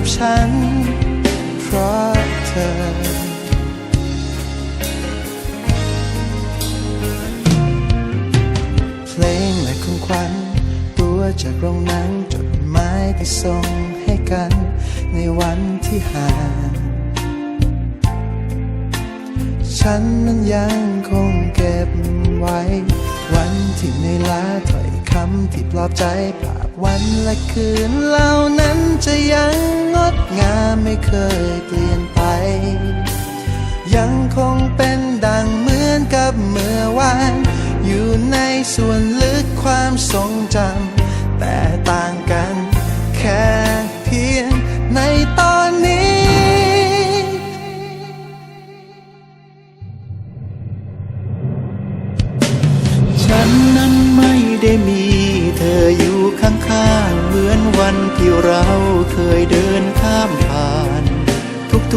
กับฉัน เพราะเธอเพลงและของขวัญตัวจากโรงหนังจดหมายที่ส่งให้กัน ในวันที่ห่างฉันนั้นยังคงเก็บไว้ วันที่ในลาถ้อยคำที่ปลอบใจภาพวันและคืนเหล่านั้นจะยัง เคยเปลี่ยนไป ยังคงเป็นดังเหมือนกับเมื่อวาน อยู่ในส่วนลึกความทรงจำแต่ต่างกันแค่เพียงในตอนนี้ฉันนั้นไม่ได้มีเธออยู่ข้างๆ เหมือนวันที่เราเคยเดินข้ามผ่าน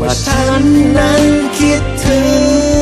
ว่าฉันนั้นคิดถึง